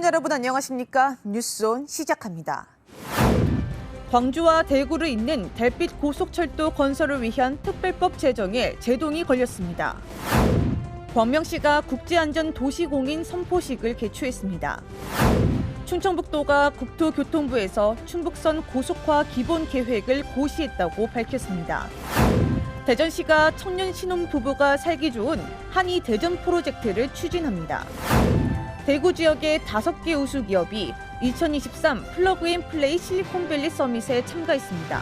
시청자 여러분 안녕하십니까? 뉴스온 시작합니다. 광주와 대구를 잇는 달빛 고속철도 건설을 위한 특별법 제정에 제동이 걸렸습니다. 광명시가 국제안전도시공인 선포식을 개최했습니다. 충청북도가 국토교통부에서 충북선 고속화 기본 계획을 고시했다고 밝혔습니다. 대전시가 청년 신혼 부부가 살기 좋은 한이 대전 프로젝트를 추진합니다. 대구 지역의 다섯 개 우수 기업이 2023 플러그인 플레이 실리콘밸리 서밋에 참가했습니다.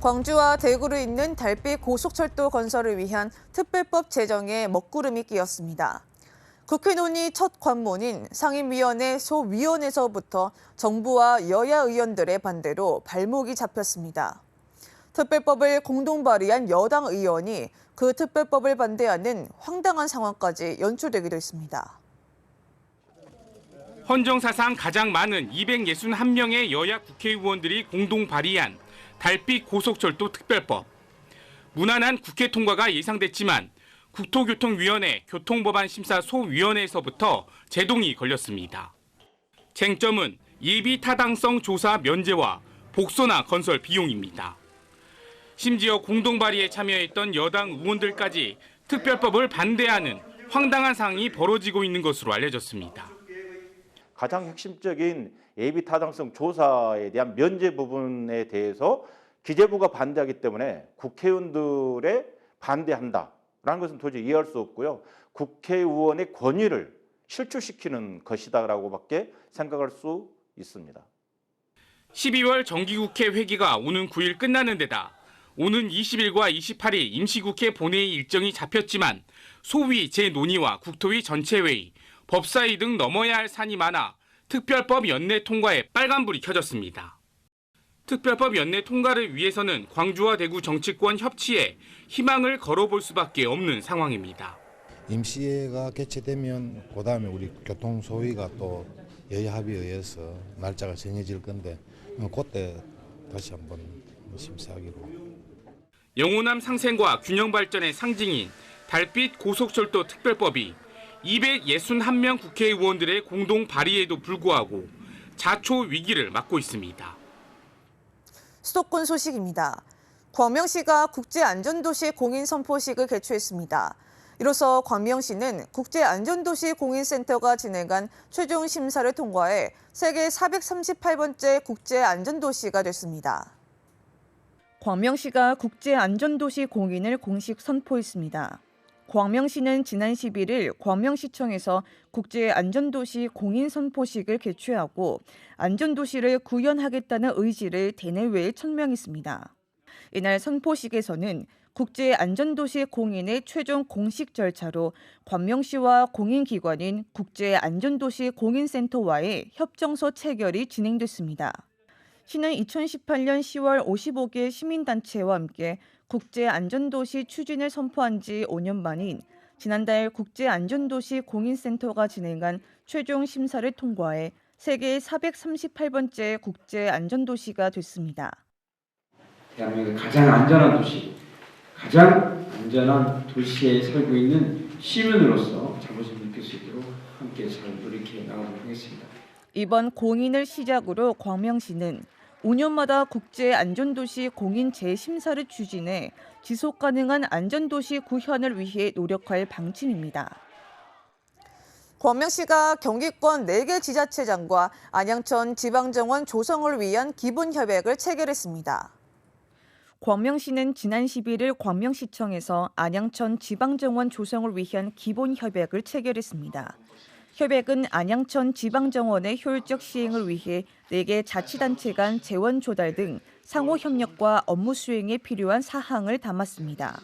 광주와 대구를 잇는 달빛 고속철도 건설을 위한 특별법 제정에 먹구름이 끼었습니다. 국회 논의 첫 관문인 상임위원회 소위원회에서부터 정부와 여야 의원들의 반대로 발목이 잡혔습니다. 특별법을 공동 발의한 여당 의원이 그 특별법을 반대하는 황당한 상황까지 연출되기도 했습니다. 헌정 사상 가장 많은 261명의 여야 국회의원들이 공동 발의한 달빛 고속철도 특별법. 무난한 국회 통과가 예상됐지만 국토교통위원회 교통법안 심사 소위원회에서부터 제동이 걸렸습니다. 쟁점은 예비 타당성 조사 면제와 복소나 건설 비용입니다. 심지어 공동 발의에 참여했던 여당 의원들까지 특별법을 반대하는 황당한 상황이 벌어지고 있는 것으로 알려졌습니다. 가장 핵심적인 예비 타당성 조사에 대한 면제 부분에 대해서 기재부가 반대하기 때문에 국회의원들의 반대한다라는 것은 도저히 이해할 수 없고요. 국회의원의 권위를 실추시키는 것이다라고밖에 생각할 수 있습니다. 12월 정기국회 회기가 오는 9일 끝나는 데다 오는 20일과 28일 임시국회 본회의 일정이 잡혔지만 소위 재논의와 국토위 전체회의, 법사위 등 넘어야 할 산이 많아 특별법 연내 통과에 빨간불이 켜졌습니다. 특별법 연내 통과를 위해서는 광주와 대구 정치권 협치에 희망을 걸어볼 수밖에 없는 상황입니다. 임시회가 개최되면 그 다음에 우리 교통소위가 또 여야 합의에 의해서 날짜가 정해질 건데 어, 그때 다시 한번 심사하기로 영호남 상생과 균형 발전의 상징인 달빛 고속철도 특별법이 261명 국회의원들의 공동 발의에도 불구하고 자초 위기를 맞고 있습니다. 수도권 소식입니다. 광명시가 국제안전도시 공인 선포식을 개최했습니다. 이로써 광명시는 국제안전도시 공인센터가 진행한 최종 심사를 통과해 세계 438번째 국제안전도시가 됐습니다. 광명시가 국제안전도시 공인을 공식 선포했습니다. 광명시는 지난 11일 광명시청에서 국제안전도시 공인 선포식을 개최하고 안전도시를 구현하겠다는 의지를 대내외에 천명했습니다. 이날 선포식에서는 국제안전도시 공인의 최종 공식 절차로 광명시와 공인기관인 국제안전도시 공인센터와의 협정서 체결이 진행됐습니다. 시는 2018년 10월 55개 시민단체와 함께 국제안전도시 추진을 선포한 지 5년 만인 지난달 국제안전도시 공인센터가 진행한 최종 심사를 통과해 세계 438번째 국제안전도시가 됐습니다. 대한민국의 가장 안전한 도시, 가장 안전한 도시에 살고 있는 시민으로서 자부심 느낄 수 있도록 함께 잘 노력해 나가도록 하겠습니다. 이번 공인을 시작으로 광명시는 5년마다 국제 안전도시 공인 재심사를 추진해 지속 가능한 안전도시 구현을 위해 노력할 방침입니다. 광명시가 경기권 4개 지자체장과 안양천 지방정원 조성을 위한 기본 협약을 체결했습니다. 광명시는 지난 11일 광명시청에서 안양천 지방정원 조성을 위한 기본 협약을 체결했습니다. 협약은 안양천 지방정원의 효율적 시행을 위해 4개 자치단체 간 재원 조달 등 상호 협력과 업무 수행에 필요한 사항을 담았습니다.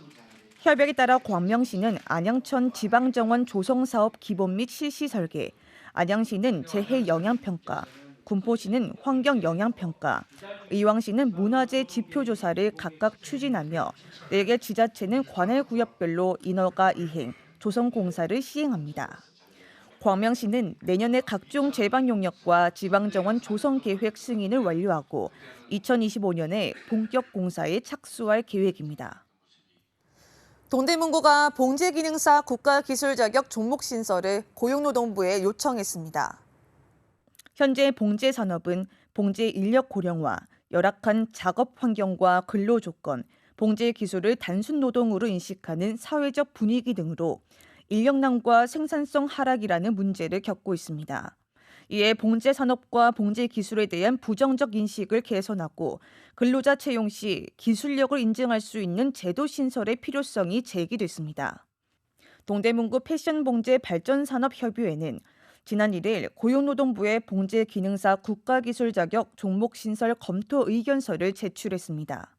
협약에 따라 광명시는 안양천 지방정원 조성 사업 기본 및 실시 설계, 안양시는 재해 영향 평가, 군포시는 환경 영향 평가, 의왕시는 문화재 지표 조사를 각각 추진하며 4개 지자체는 관할 구역별로 인허가 이행, 조성 공사를 시행합니다. 광명시는 내년에 각종 제방 용역과 지방정원 조성 계획 승인을 완료하고 2025년에 본격 공사에 착수할 계획입니다. 동대문구가 봉제기능사 국가기술자격 종목 신설을 고용노동부에 요청했습니다. 현재 봉제 산업은 봉제 인력 고령화, 열악한 작업 환경과 근로 조건, 봉제 기술을 단순 노동으로 인식하는 사회적 분위기 등으로 인력난과 생산성 하락이라는 문제를 겪고 있습니다. 이에 봉제 산업과 봉제 기술에 대한 부정적 인식을 개선하고 근로자 채용 시 기술력을 인증할 수 있는 제도 신설의 필요성이 제기됐습니다. 동대문구 패션 봉제 발전 산업 협의회는 지난 1일 고용노동부에 봉제 기능사 국가기술 자격 종목 신설 검토 의견서를 제출했습니다.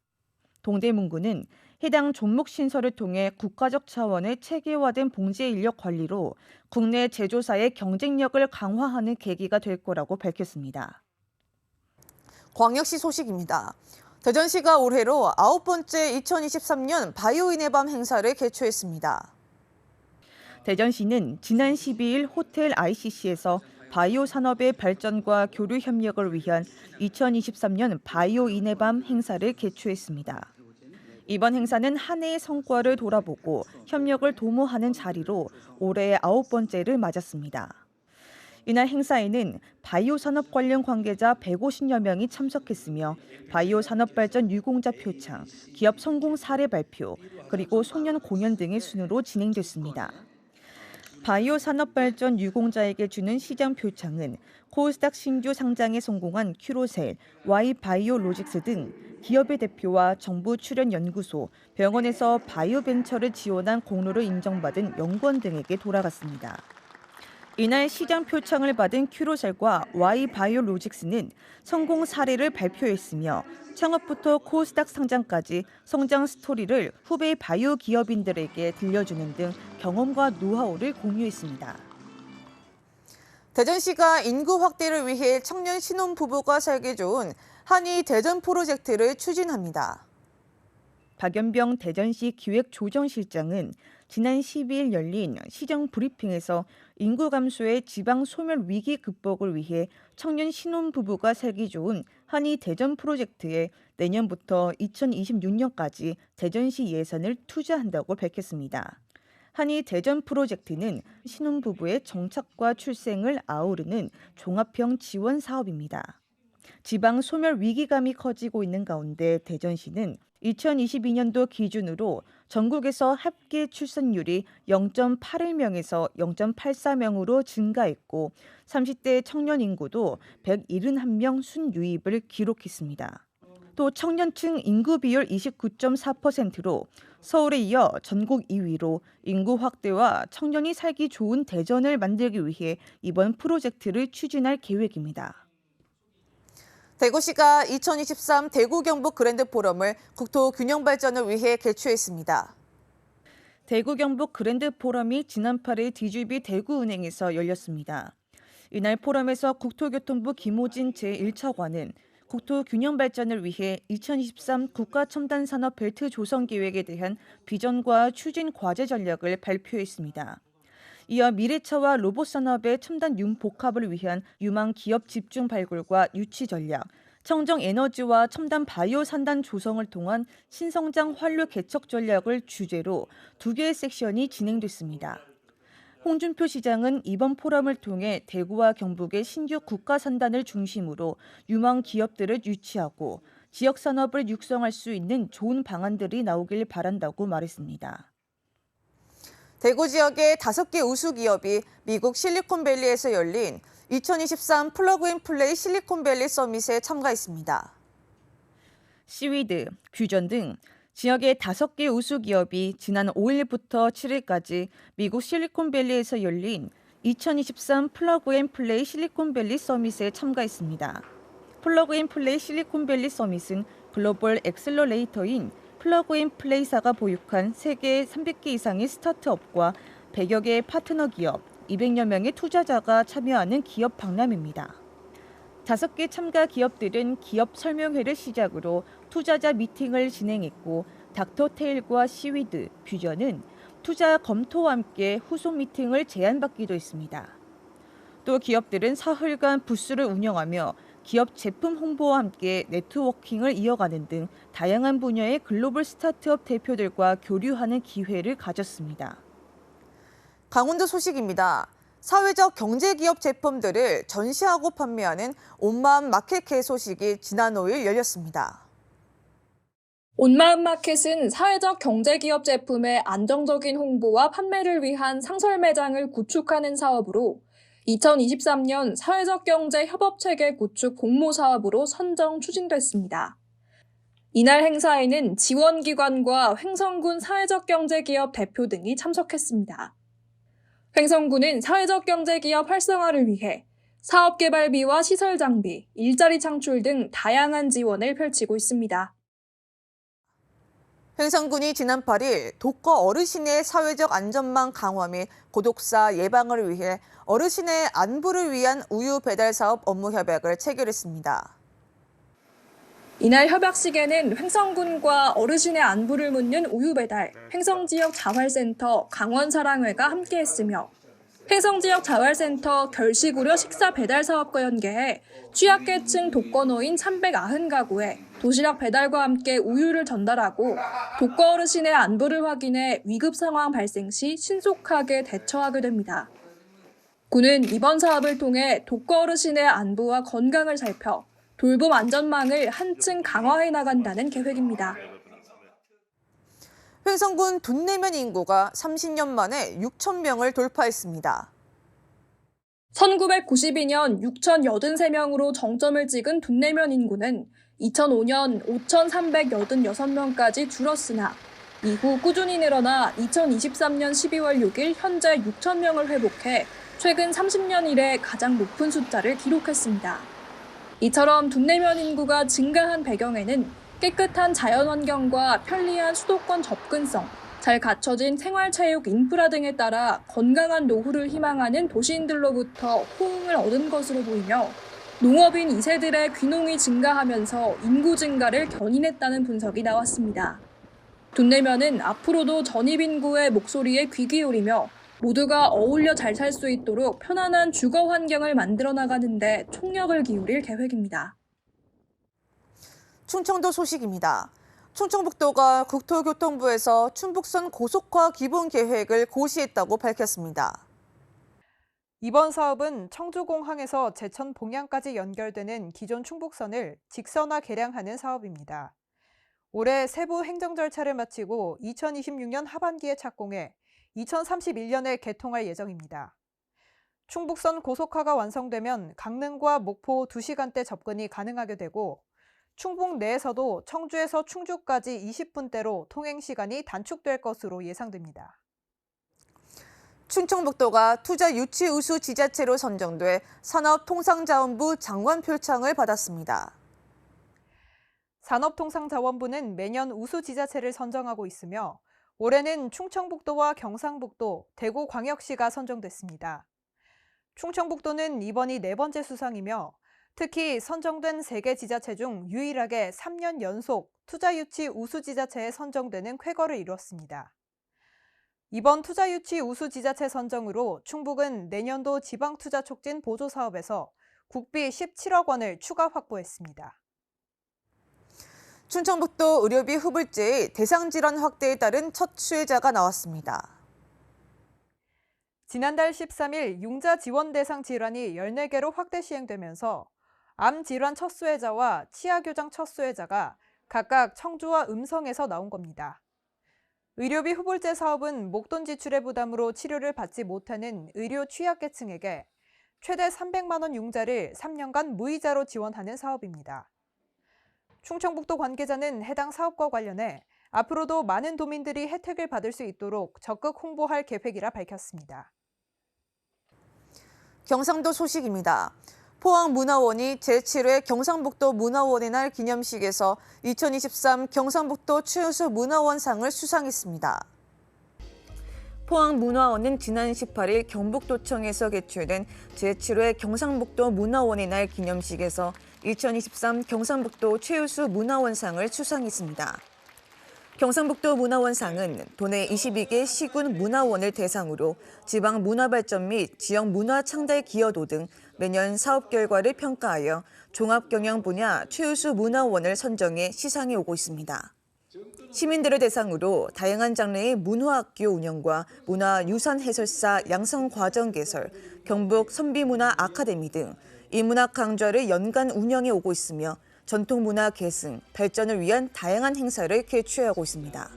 동대문구는 해당 종목 신설을 통해 국가적 차원의 체계화된 봉제 인력 관리로 국내 제조사의 경쟁력을 강화하는 계기가 될 거라고 밝혔습니다. 광역시 소식입니다. 대전시가 올해로 아홉 번째 2023년 바이오인의 밤 행사를 개최했습니다. 대전시는 지난 12일 호텔 ICC에서 바이오 산업의 발전과 교류 협력을 위한 2023년 바이오인의 밤 행사를 개최했습니다. 이번 행사는 한 해의 성과를 돌아보고 협력을 도모하는 자리로 올해 아홉 번째를 맞았습니다. 이날 행사에는 바이오 산업 관련 관계자 150여 명이 참석했으며 바이오 산업 발전 유공자 표창, 기업 성공 사례 발표, 그리고 송년 공연 등의 순으로 진행됐습니다. 바이오 산업 발전 유공자에게 주는 시장 표창은 코스닥 신규 상장에 성공한 큐로셀, Y 바이오 로직스 등 기업의 대표와 정부 출연 연구소, 병원에서 바이오 벤처를 지원한 공로를 인정받은 연구원 등에게 돌아갔습니다. 이날 시장 표창을 받은 큐로셀과 Y 바이오 로직스는 성공 사례를 발표했으며 창업부터 코스닥 상장까지 성장 스토리를 후배 바이오 기업인들에게 들려주는 등 경험과 노하우를 공유했습니다. 대전시가 인구 확대를 위해 청년 신혼 부부가 살기 좋은 한의 대전 프로젝트를 추진합니다. 박연병 대전시 기획조정실장은 지난 12일 열린 시정 브리핑에서 인구 감소의 지방 소멸 위기 극복을 위해 청년 신혼 부부가 살기 좋은 한의 대전 프로젝트에 내년부터 2026년까지 대전시 예산을 투자한다고 밝혔습니다. 한의 대전 프로젝트는 신혼 부부의 정착과 출생을 아우르는 종합형 지원 사업입니다. 지방 소멸 위기감이 커지고 있는 가운데 대전시는 2022년도 기준으로 전국에서 합계 출산율이 0.81명에서 0.84명으로 증가했고 30대 청년 인구도 171명 순유입을 기록했습니다. 또 청년층 인구 비율 29.4%로 서울에 이어 전국 2위로 인구 확대와 청년이 살기 좋은 대전을 만들기 위해 이번 프로젝트를 추진할 계획입니다. 대구시가 2023 대구 경북 그랜드 포럼을 국토 균형 발전을 위해 개최했습니다. 대구 경북 그랜드 포럼이 지난 8일 DGB 대구은행에서 열렸습니다. 이날 포럼에서 국토교통부 김호진 제1차관은 국토 균형 발전을 위해 2023 국가 첨단 산업 벨트 조성 계획에 대한 비전과 추진 과제 전략을 발표했습니다. 이어 미래차와 로봇 산업의 첨단 융복합을 위한 유망 기업 집중 발굴과 유치 전략, 청정 에너지와 첨단 바이오 산단 조성을 통한 신성장 활류 개척 전략을 주제로 두 개의 섹션이 진행됐습니다. 홍준표 시장은 이번 포럼을 통해 대구와 경북의 신규 국가 산단을 중심으로 유망 기업들을 유치하고 지역 산업을 육성할 수 있는 좋은 방안들이 나오길 바란다고 말했습니다. 대구 지역의 다섯 개 우수 기업이 미국 실리콘밸리에서 열린 2023 플러그인 플레이 실리콘밸리 서밋에 참가했습니다. 시위드, 퓨전 등 지역의 다섯 개 우수 기업이 지난 5일부터 7일까지 미국 실리콘밸리에서 열린 2023 플러그인 플레이 실리콘밸리 서밋에 참가했습니다. 플러그인 플레이 실리콘밸리 서밋은 글로벌 엑셀러레이터인 플러그인 플레이사가 보유한 세계 300개 이상의 스타트업과 100여 개의 파트너 기업, 200여 명의 투자자가 참여하는 기업 박람입니다. 다섯 개 참가 기업들은 기업 설명회를 시작으로 투자자 미팅을 진행했고 닥터테일과 시위드, 퓨전은 투자 검토와 함께 후속 미팅을 제안받기도 했습니다. 또 기업들은 사흘간 부스를 운영하며 기업 제품 홍보와 함께 네트워킹을 이어가는 등 다양한 분야의 글로벌 스타트업 대표들과 교류하는 기회를 가졌습니다. 강원도 소식입니다. 사회적 경제기업 제품들을 전시하고 판매하는 온마음 마켓 개소식이 지난 5일 열렸습니다. 온마음 마켓은 사회적 경제기업 제품의 안정적인 홍보와 판매를 위한 상설 매장을 구축하는 사업으로 2023년 사회적 경제 협업 체계 구축 공모 사업으로 선정 추진됐습니다. 이날 행사에는 지원기관과 횡성군 사회적 경제기업 대표 등이 참석했습니다. 횡성군은 사회적 경제기업 활성화를 위해 사업 개발비와 시설 장비, 일자리 창출 등 다양한 지원을 펼치고 있습니다. 횡성군이 지난 8일 독거 어르신의 사회적 안전망 강화 및 고독사 예방을 위해 어르신의 안부를 위한 우유 배달 사업 업무 협약을 체결했습니다. 이날 협약식에는 횡성군과 어르신의 안부를 묻는 우유 배달, 횡성 지역 자활센터 강원사랑회가 함께했으며 횡성 지역 자활센터 결식 우려 식사 배달 사업과 연계해 취약계층 독거노인 390가구에 도시락 배달과 함께 우유를 전달하고 독거 어르신의 안부를 확인해 위급 상황 발생 시 신속하게 대처하게 됩니다. 군은 이번 사업을 통해 독거 어르신의 안부와 건강을 살펴 돌봄 안전망을 한층 강화해 나간다는 계획입니다. 횡성군 둔내면 인구가 30년 만에 6천 명을 돌파했습니다. 1992년 6,083명으로 정점을 찍은 둔내면 인구는 2005년 5,386명까지 줄었으나 이후 꾸준히 늘어나 2023년 12월 6일 현재 6,000명을 회복해 최근 30년 이래 가장 높은 숫자를 기록했습니다. 이처럼 둔내면 인구가 증가한 배경에는 깨끗한 자연환경과 편리한 수도권 접근성, 잘 갖춰진 생활체육 인프라 등에 따라 건강한 노후를 희망하는 도시인들로부터 호응을 얻은 것으로 보이며 농업인 2세들의 귀농이 증가하면서 인구 증가를 견인했다는 분석이 나왔습니다. 둔내면은 앞으로도 전입 인구의 목소리에 귀 기울이며 모두가 어울려 잘 살 수 있도록 편안한 주거 환경을 만들어 나가는데 총력을 기울일 계획입니다. 충청도 소식입니다. 충청북도가 국토교통부에서 충북선 고속화 기본 계획을 고시했다고 밝혔습니다. 이번 사업은 청주공항에서 제천 봉양까지 연결되는 기존 충북선을 직선화 개량하는 사업입니다. 올해 세부 행정 절차를 마치고 2026년 하반기에 착공해 2031년에 개통할 예정입니다. 충북선 고속화가 완성되면 강릉과 목포 2시간대 접근이 가능하게 되고 충북 내에서도 청주에서 충주까지 20분대로 통행 시간이 단축될 것으로 예상됩니다. 충청북도가 투자 유치 우수 지자체로 선정돼 산업통상자원부 장관 표창을 받았습니다. 산업통상자원부는 매년 우수 지자체를 선정하고 있으며 올해는 충청북도와 경상북도, 대구광역시가 선정됐습니다. 충청북도는 이번이 네 번째 수상이며 특히 선정된 세 개 지자체 중 유일하게 3년 연속 투자 유치 우수 지자체에 선정되는 쾌거를 이뤘습니다. 이번 투자 유치 우수 지자체 선정으로 충북은 내년도 지방 투자 촉진 보조 사업에서 국비 17억 원을 추가 확보했습니다. 충청북도 의료비 후불제의 대상 질환 확대에 따른 첫 수혜자가 나왔습니다. 지난달 13일 융자 지원 대상 질환이 14개로 확대 시행되면서 암 질환 첫 수혜자와 치아 교정 첫 수혜자가 각각 청주와 음성에서 나온 겁니다. 의료비 후불제 사업은 목돈 지출의 부담으로 치료를 받지 못하는 의료 취약계층에게 최대 300만 원 융자를 3년간 무이자로 지원하는 사업입니다. 충청북도 관계자는 해당 사업과 관련해 앞으로도 많은 도민들이 혜택을 받을 수 있도록 적극 홍보할 계획이라 밝혔습니다. 경상도 소식입니다. 포항문화원이 제7회 경상북도 문화원의 날 기념식에서 2023 경상북도 최우수 문화원상을 수상했습니다. 포항문화원은 지난 18일 경북도청에서 개최된 제7회 경상북도 문화원의 날 기념식에서 2023 경상북도 최우수 문화원상을 수상했습니다. 경상북도 문화원상은 도내 22개 시군 문화원을 대상으로 지방 문화 발전 및 지역 문화 창달 기여도 등 매년 사업 결과를 평가하여 종합 경영 분야 최우수 문화원을 선정해 시상해 오고 있습니다. 시민들을 대상으로 다양한 장르의 문화학교 운영과 문화유산 해설사 양성 과정 개설, 경북 선비문화 아카데미 등 인문학 강좌를 연간 운영해 오고 있으며 전통 문화 계승, 발전을 위한 다양한 행사를 개최하고 있습니다.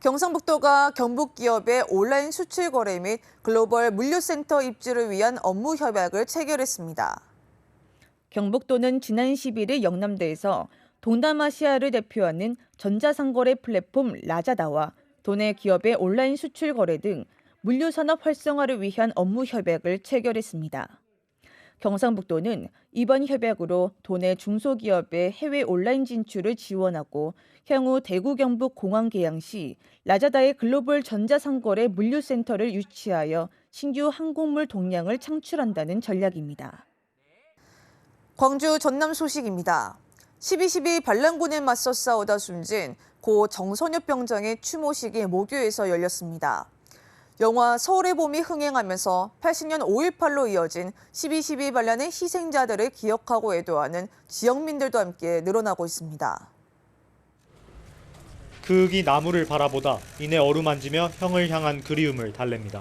경상북도가 경북 기업의 온라인 수출 거래 및 글로벌 물류센터 입주를 위한 업무 협약을 체결했습니다. 경북도는 지난 11일 영남대에서 동남아시아를 대표하는 전자상거래 플랫폼 라자다와 도내 기업의 온라인 수출 거래 등 물류산업 활성화를 위한 업무 협약을 체결했습니다. 경상북도는 이번 협약으로 도내 중소기업의 해외 온라인 진출을 지원하고 향후 대구 경북 공항 개항 시 라자다의 글로벌 전자상거래 물류센터를 유치하여 신규 항공물 동량을 창출한다는 전략입니다. 광주 전남 소식입니다. 12.12 반란군에 맞서 싸우다 숨진 고 정선엽 병장의 추모식이 모교에서 열렸습니다. 영화 서울의 봄이 흥행하면서 80년 5.18로 이어진 12.12 반란의 희생자들을 기억하고 애도하는 지역민들도 함께 늘어나고 있습니다. 그윽이 나무를 바라보다 이내 어루만지며 형을 향한 그리움을 달랩니다.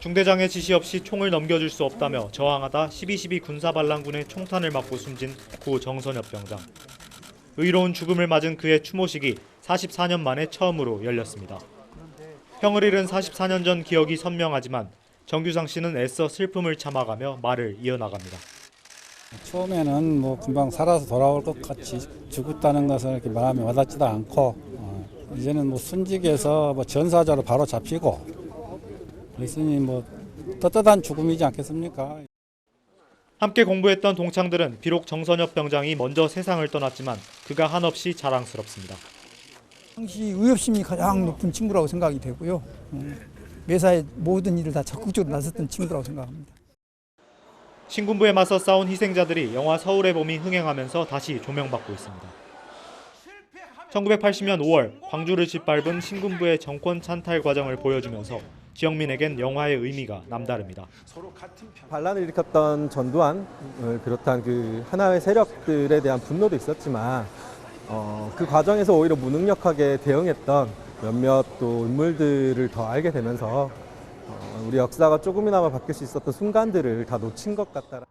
중대장의 지시 없이 총을 넘겨줄 수 없다며 저항하다 12.12 군사반란군의 총탄을 맞고 숨진 고 정선엽 병장. 의로운 죽음을 맞은 그의 추모식이 44년 만에 처음으로 열렸습니다. 형을 잃은 44년 전 기억이 선명하지만 정규상 씨는 애써 슬픔을 참아가며 말을 이어나갑니다. 처음에는 뭐 금방 살아서 돌아올 것 같이 죽었다는 것은 이렇게 마음에 와닿지도 않고 어, 이제는 뭐 순직에서 뭐 전사자로 바로 잡히고 그랬으니 뭐 떳떳한 죽음이지 않겠습니까? 함께 공부했던 동창들은 비록 정선엽 병장이 먼저 세상을 떠났지만 그가 한없이 자랑스럽습니다. 당시 의협심이 가장 높은 친구라고 생각이 되고요. 음, 매사에 모든 일을 다 적극적으로 나섰던 친구라고 생각합니다. 신군부에 맞서 싸운 희생자들이 영화 서울의 봄이 흥행하면서 다시 조명받고 있습니다. 1980년 5월 광주를 짓밟은 신군부의 정권 찬탈 과정을 보여주면서 지역민에겐 영화의 의미가 남다릅니다. 반란을 일으켰던 전두환을 비롯한 그 하나의 세력들에 대한 분노도 있었지만 어, 그 과정에서 오히려 무능력하게 대응했던 몇몇 또 인물들을 더 알게 되면서 어, 우리 역사가 조금이나마 바뀔 수 있었던 순간들을 다 놓친 것 같다.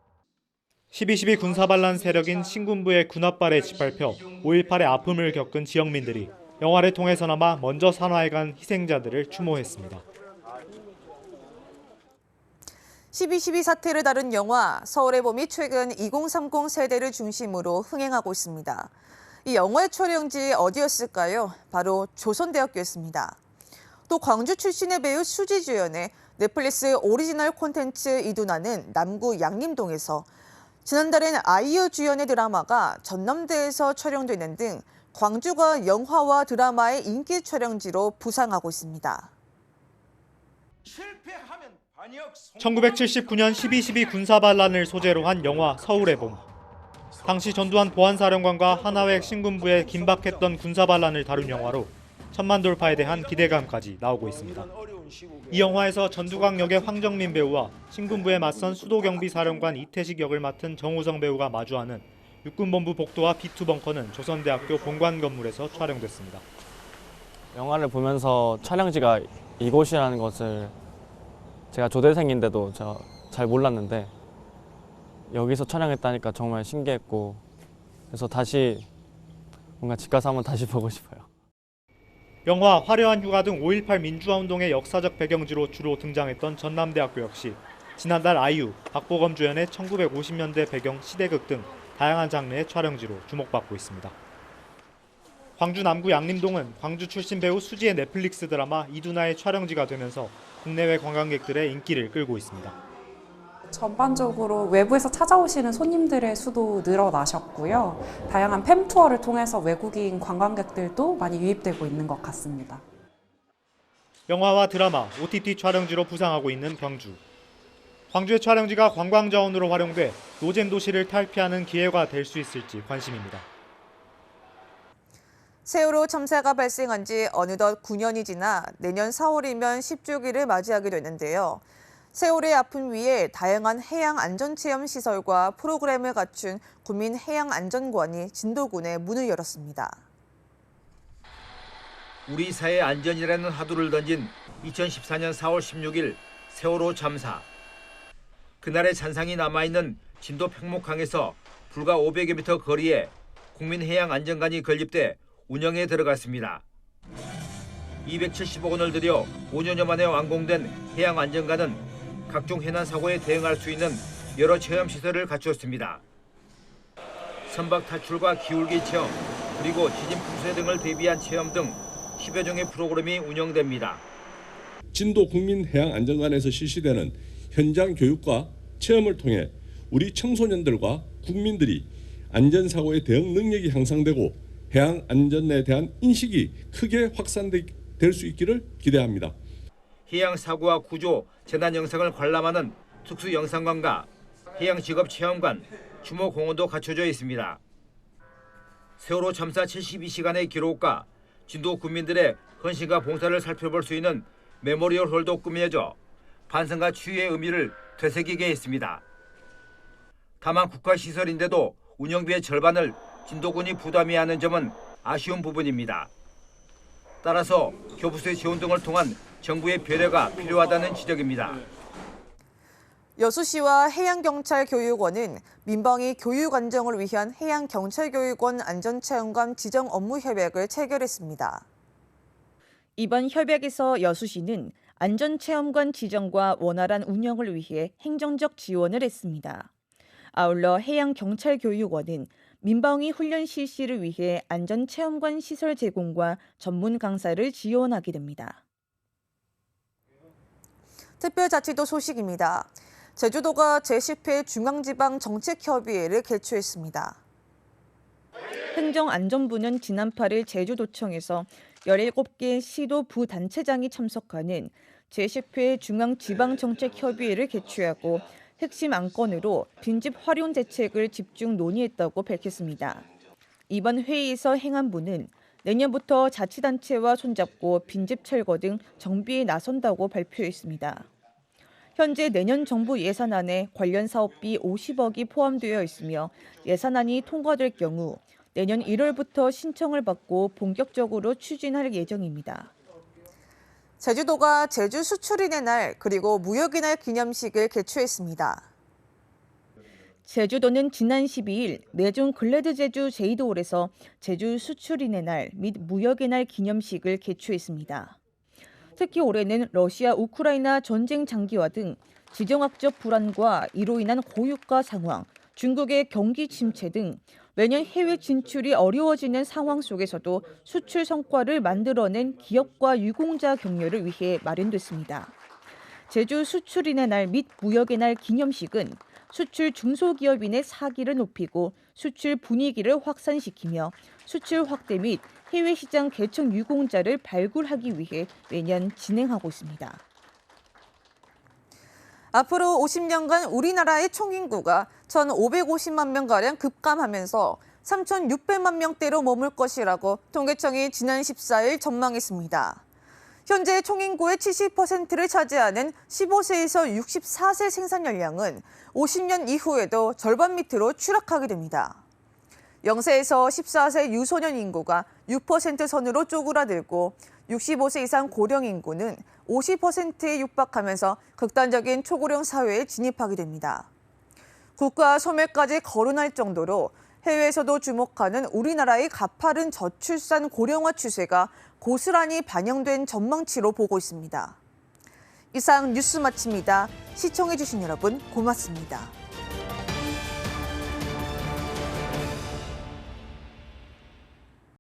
12.12 군사반란 세력인 신군부의 군합발에 짓밟혀 5.18의 아픔을 겪은 지역민들이 영화를 통해서나마 먼저 산화해간 희생자들을 추모했습니다. 12.12 사태를 다룬 영화 서울의 봄이 최근 2030 세대를 중심으로 흥행하고 있습니다. 이 영화의 촬영지 어디였을까요? 바로 조선대학교였습니다. 또 광주 출신의 배우 수지 주연의 넷플릭스 오리지널 콘텐츠 이두나는 남구 양림동에서 지난달엔 아이유 주연의 드라마가 전남대에서 촬영되는 등 광주가 영화와 드라마의 인기 촬영지로 부상하고 있습니다. 1979년 12.12 군사반란을 소재로 한 영화 서울의 봄. 당시 전두환 보안사령관과 하나회 신군부에 긴박했던 군사반란을 다룬 영화로 천만 돌파에 대한 기대감까지 나오고 있습니다. 이 영화에서 전두광 역의 황정민 배우와 신군부에 맞선 수도경비사령관 이태식 역을 맡은 정우성 배우가 마주하는 육군본부 복도와 B2 벙커는 조선대학교 본관 건물에서 촬영됐습니다. 영화를 보면서 촬영지가 이곳이라는 것을 제가 조대생인데도 잘 몰랐는데 여기서 촬영했다니까 정말 신기했고 그래서 다시 뭔가 집 가서 한번 다시 보고 싶어요. 영화 화려한 휴가 등 5.18 민주화 운동의 역사적 배경지로 주로 등장했던 전남대학교 역시 지난달 아이유, 박보검 주연의 1950년대 배경 시대극 등 다양한 장르의 촬영지로 주목받고 있습니다. 광주 남구 양림동은 광주 출신 배우 수지의 넷플릭스 드라마 이두나의 촬영지가 되면서 국내외 관광객들의 인기를 끌고 있습니다. 전반적으로 외부에서 찾아오시는 손님들의 수도 늘어나셨고요. 다양한 팸 투어를 통해서 외국인 관광객들도 많이 유입되고 있는 것 같습니다. 영화와 드라마, OTT 촬영지로 부상하고 있는 광주. 광주의 촬영지가 관광 자원으로 활용돼 노잼 도시를 탈피하는 기회가 될 수 있을지 관심입니다. 세월호 참사가 발생한 지 어느덧 9년이 지나 내년 4월이면 10주기를 맞이하게 되는데요. 세월의 아픔 위에 다양한 해양 안전 체험 시설과 프로그램을 갖춘 국민 해양 안전관이 진도군에 문을 열었습니다. 우리 사회 안전이라는 화두를 던진 2014년 4월 16일 세월호 참사. 그날의 잔상이 남아있는 진도 평목항에서 불과 500여 미터 거리에 국민해양안전관이 건립돼 운영에 들어갔습니다. 270억 원을 들여 5년여 만에 완공된 해양안전관은 각종 해난 사고에 대응할 수 있는 여러 체험 시설을 갖추었습니다. 선박 탈출과 기울기 체험, 그리고 지진 풍수해 등을 대비한 체험 등 10여 종의 프로그램이 운영됩니다. 진도 국민 해양 안전관에서 실시되는 현장 교육과 체험을 통해 우리 청소년들과 국민들이 안전 사고에 대응 능력이 향상되고 해양 안전에 대한 인식이 크게 확산될 수 있기를 기대합니다. 해양 사고와 구조, 재난 영상을 관람하는 특수 영상관과 해양 직업 체험관, 추모 공원도 갖춰져 있습니다. 세월호 참사 72시간의 기록과 진도 국민들의 헌신과 봉사를 살펴볼 수 있는 메모리얼 홀도 꾸며져 반성과 추위의 의미를 되새기게 했습니다. 다만 국가시설인데도 운영비의 절반을 진도군이 부담해야 하는 점은 아쉬운 부분입니다. 따라서 교부세 지원 등을 통한 정부의 배려가 필요하다는 지적입니다. 여수시와 해양경찰교육원은 민방위 교육 안정을 위한 해양경찰교육원 안전체험관 지정 업무 협약을 체결했습니다. 이번 협약에서 여수시는 안전체험관 지정과 원활한 운영을 위해 행정적 지원을 했습니다. 아울러 해양경찰교육원은 민방위 훈련 실시를 위해 안전체험관 시설 제공과 전문 강사를 지원하게 됩니다. 특별자치도 소식입니다. 제주도가 제10회 중앙지방정책협의회를 개최했습니다. 행정안전부는 지난 8일 제주도청에서 17개 시도 부단체장이 참석하는 제10회 중앙지방정책협의회를 개최하고 핵심 안건으로 빈집 활용 대책을 집중 논의했다고 밝혔습니다. 이번 회의에서 행안부는 내년부터 자치단체와 손잡고 빈집 철거 등 정비에 나선다고 발표했습니다. 현재 내년 정부 예산안에 관련 사업비 50억이 포함되어 있으며 예산안이 통과될 경우 내년 1월부터 신청을 받고 본격적으로 추진할 예정입니다. 제주도가 제주 수출인의 날 그리고 무역의 날 기념식을 개최했습니다. 제주도는 지난 12일 내중 글래드 제주 제이도홀에서 제주 수출인의 날 및 무역의 날 기념식을 개최했습니다. 특히 올해는 러시아 우크라이나 전쟁 장기화 등 지정학적 불안과 이로 인한 고유가 상황, 중국의 경기 침체 등 매년 해외 진출이 어려워지는 상황 속에서도 수출 성과를 만들어낸 기업과 유공자 격려를 위해 마련됐습니다. 제주 수출인의 날 및 무역의 날 기념식은 수출 중소기업인의 사기를 높이고 수출 분위기를 확산시키며 수출 확대 및 해외 시장 개척 유공자를 발굴하기 위해 매년 진행하고 있습니다. 앞으로 50년간 우리나라의 총 인구가 1,550만 명가량 급감하면서 3,600만 명대로 머물 것이라고 통계청이 지난 14일 전망했습니다. 현재 총 인구의 70%를 차지하는 15세에서 64세 생산 연령은 50년 이후에도 절반 밑으로 추락하게 됩니다. 0세에서 14세 유소년 인구가 6% 선으로 쪼그라들고 65세 이상 고령 인구는 50%에 육박하면서 극단적인 초고령 사회에 진입하게 됩니다. 국가 소멸까지 거론할 정도로 해외에서도 주목하는 우리나라의 가파른 저출산 고령화 추세가 고스란히 반영된 전망치로 보고 있습니다. 이상 뉴스 마칩니다. 시청해주신 여러분 고맙습니다.